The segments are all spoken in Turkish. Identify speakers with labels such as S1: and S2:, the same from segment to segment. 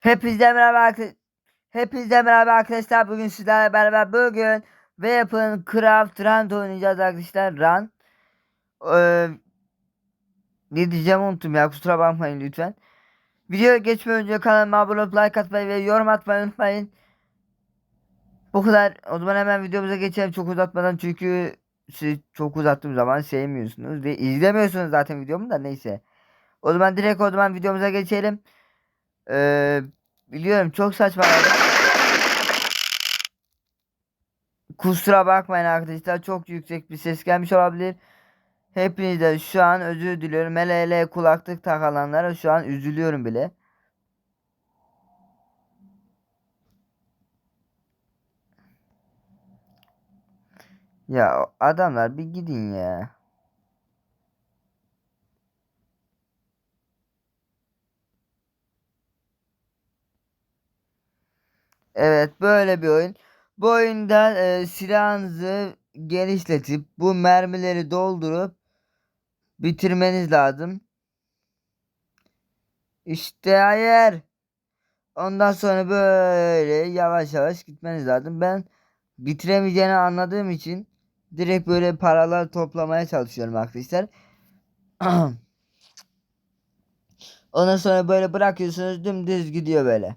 S1: Hepinize merhaba. Hepinize merhaba arkadaşlar. Bugün sizlerle beraber bugün Weapon Craft Run oynayacağız arkadaşlar. Run. Ee, ne diyeceğim unuttum ya kusura bakmayın lütfen. Videoya geçmeden önce kanalıma abone olup like atmayı ve yorum atmayı unutmayın. Bu kadar. O zaman hemen videomuza geçelim çok uzatmadan çünkü siz çok uzattığım zaman sevmiyorsunuz ve izlemiyorsunuz zaten videomu da neyse. O zaman direkt o zaman videomuza geçelim. Ee, biliyorum çok saçma. Kusura bakmayın arkadaşlar çok yüksek bir ses gelmiş olabilir. Hepinizden şu an özür diliyorum. Hele hele kulaklık takılanlara şu an üzülüyorum bile. Ya adamlar bir gidin ya. Evet böyle bir oyun. Bu oyunda e, silahınızı genişletip bu mermileri doldurup bitirmeniz lazım. İşte hayır. Ondan sonra böyle yavaş yavaş gitmeniz lazım. Ben bitiremeyeceğini anladığım için direkt böyle paralar toplamaya çalışıyorum arkadaşlar. Ondan sonra böyle bırakıyorsunuz dümdüz gidiyor böyle.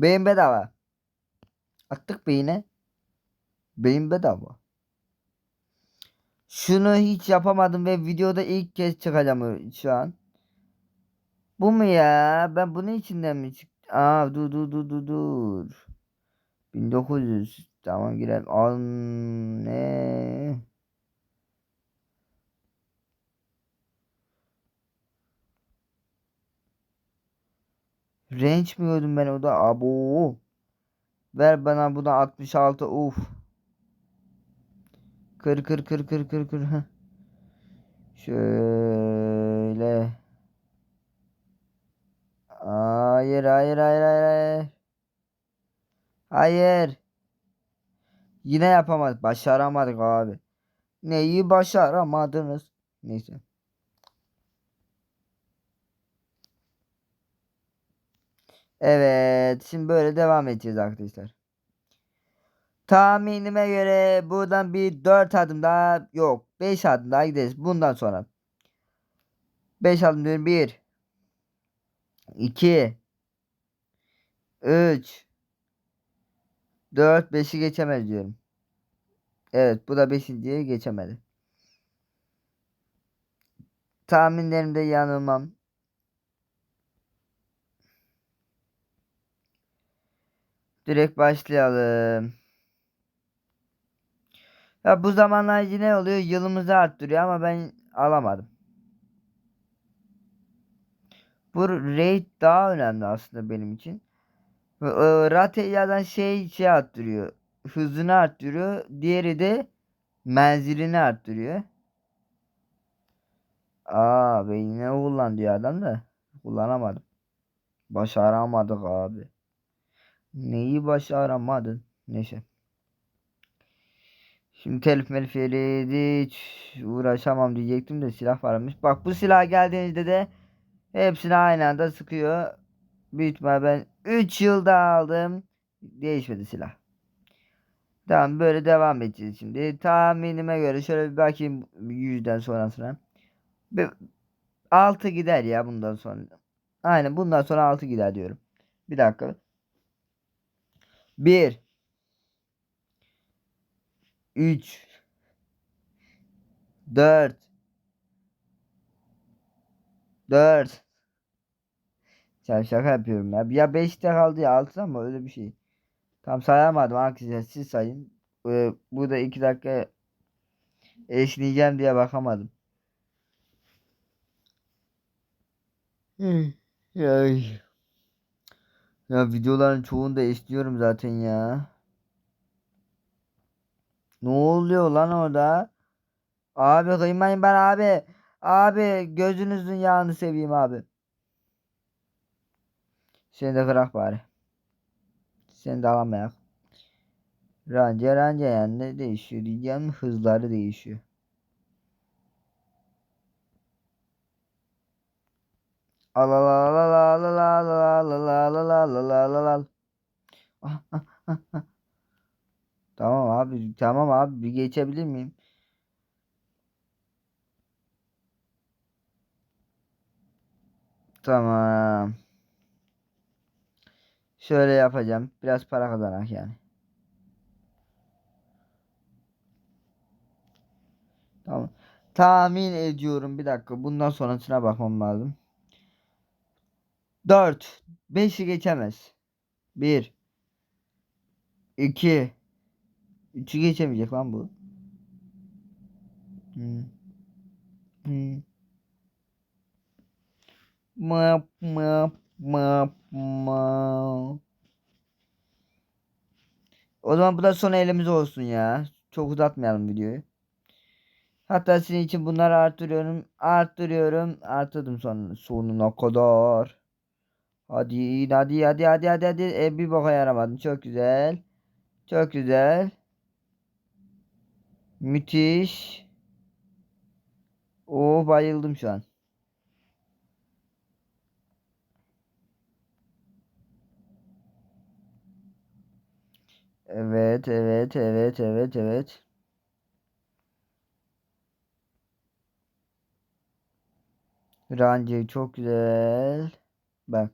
S1: Beyin bedava. Attık beyine. Beyin bedava. Şunu hiç yapamadım ve videoda ilk kez çıkacağım şu an. Bu mu ya? Ben bunun içinden mi çık? Aa dur dur dur dur dur. 1900 tamam girelim. Al ne? Range mi gördüm ben o da? Abo. Ver bana buna 66. Uf. Kır kır kır kır kır kır. Şöyle. Hayır hayır hayır hayır hayır. Hayır. Yine yapamadık. Başaramadık abi. Neyi başaramadınız? Neyse. Evet. Şimdi böyle devam edeceğiz arkadaşlar. Tahminime göre buradan bir 4 adım daha yok. 5 adım daha gideriz. Bundan sonra. 5 adım diyorum. 1 2 3 4 5'i geçemez diyorum. Evet bu da 5.yi geçemedi. Tahminlerimde yanılmam. Direkt başlayalım. Ya bu zamanlar yine oluyor yılımızı arttırıyor ama ben alamadım. Bu raid daha önemli aslında benim için. Rate yazan şey şey arttırıyor. Hızını arttırıyor. Diğeri de menzilini arttırıyor. Aa beynine kullan diyor adam da. Kullanamadım. Başaramadık abi. Neyi başaramadın? Neyse. Şimdi telif melif yeri hiç uğraşamam diyecektim de silah varmış. Bak bu silah geldiğinizde de hepsini aynı anda sıkıyor. Büyük ihtimal ben 3 yılda aldım. Değişmedi silah. Tamam böyle devam edeceğiz şimdi. Tahminime göre şöyle bir bakayım yüzden sonrasına. Bir 6 gider ya bundan sonra. Aynen bundan sonra 6 gider diyorum. Bir dakika. 1 3 4 4 Ya şaka yapıyorum ya. Ya 5'te kaldı ya 6 ama öyle bir şey. Tam sayamadım arkadaşlar siz sayın. Ee, burada 2 dakika eşleyeceğim diye bakamadım. Ya, ya videoların çoğunu da istiyorum zaten ya. Ne oluyor lan orada? Abi kıymayın ben abi. Abi gözünüzün yağını seveyim abi. Seni de kırak bari. Seni de alamayak. Ranca ranca yani ne değişiyor diyeceğim hızları değişiyor. Al al al al al al al al al al Ah, ah, ah, ah. Tamam abi tamam abi bir geçebilir miyim? Tamam. Şöyle yapacağım. Biraz para kazanak yani. Tamam. Tahmin ediyorum. Bir dakika. Bundan sonrasına bakmam lazım. 4. 5'i geçemez. 1. 2. 3'ü geçemeyecek lan bu. Hmm. Hmm. Map map map. O zaman bu da son elimiz olsun ya. Çok uzatmayalım videoyu. Hatta sizin için bunları arttırıyorum. Arttırıyorum. Arttırdım son, sonuna kadar. Hadi hadi hadi hadi hadi hadi. E, bir boka yaramadım. Çok güzel. Çok güzel. Müthiş. Oh bayıldım şu an. Evet, evet, evet, evet, evet. Rancı çok güzel. Bak.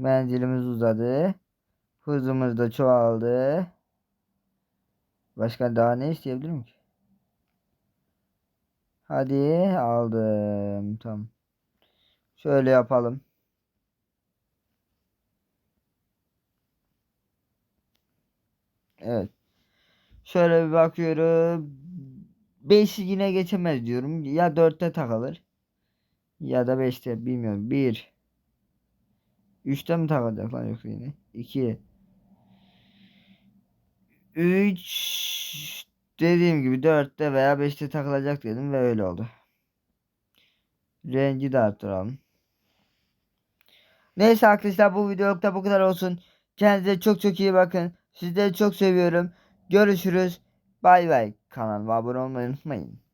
S1: Menzilimiz uzadı. Hızımız da çoğaldı. Başka daha ne isteyebilirim ki? Hadi aldım. Tamam. Şöyle yapalım. Evet. Şöyle bir bakıyorum. 5'i yine geçemez diyorum. Ya 4'te takılır. Ya da 5'te bilmiyorum. 1 3'te mi takılacak lan yoksa yine? 2 3 dediğim gibi 4'te veya 5'te takılacak dedim ve öyle oldu. Rengi de arttıralım. Neyse arkadaşlar bu videolukta bu kadar olsun. Kendinize çok çok iyi bakın. Sizleri çok seviyorum. Görüşürüz. Bay bay. Kanalıma abone olmayı unutmayın.